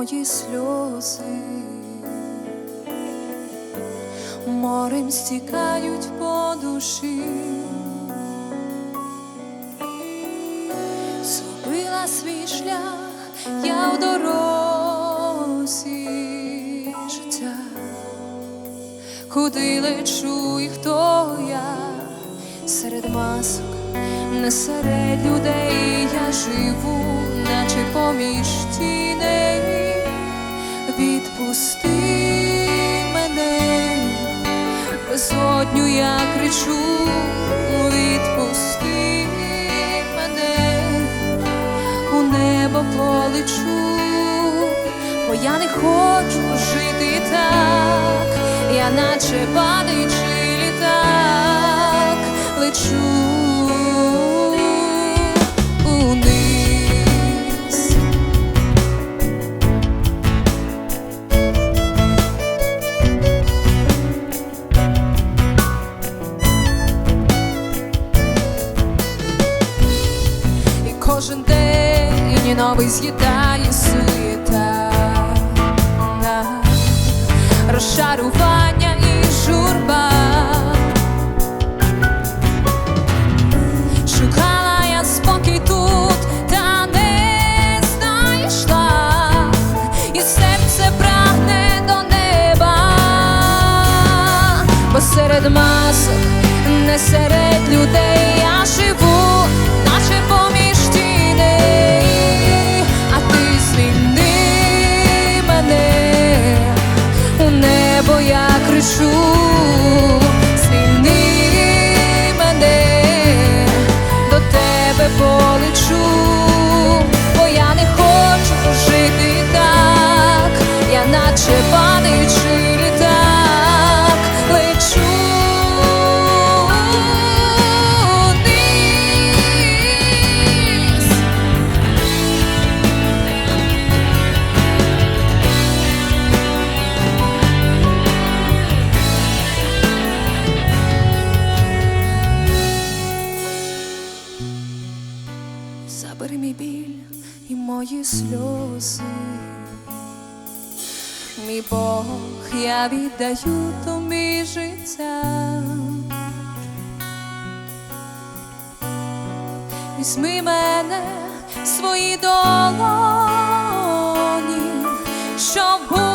мої сльози. Морем стікають по душі, зробила свій шлях, я в дорозі життя, куди лечу і хто я серед масок, не серед людей я живу, наче поміж тіней, відпусти мене, безодню я кричу, відпусти мене, у небо полечу, бо я не хочу жити так, я наче падаючи літак. Лечу кожен день новий з'їдає суєта, розчарування і журба. Шукала я спокій тут, та не знайшла, і серце прагне до неба, бо серед масок, не серед людей полечу, бо я не хочу жити так, я наче Забери мій біль і мої сльози. Мій Бог, я віддаю тобі життя. Візьми мене в свої долоні, щоб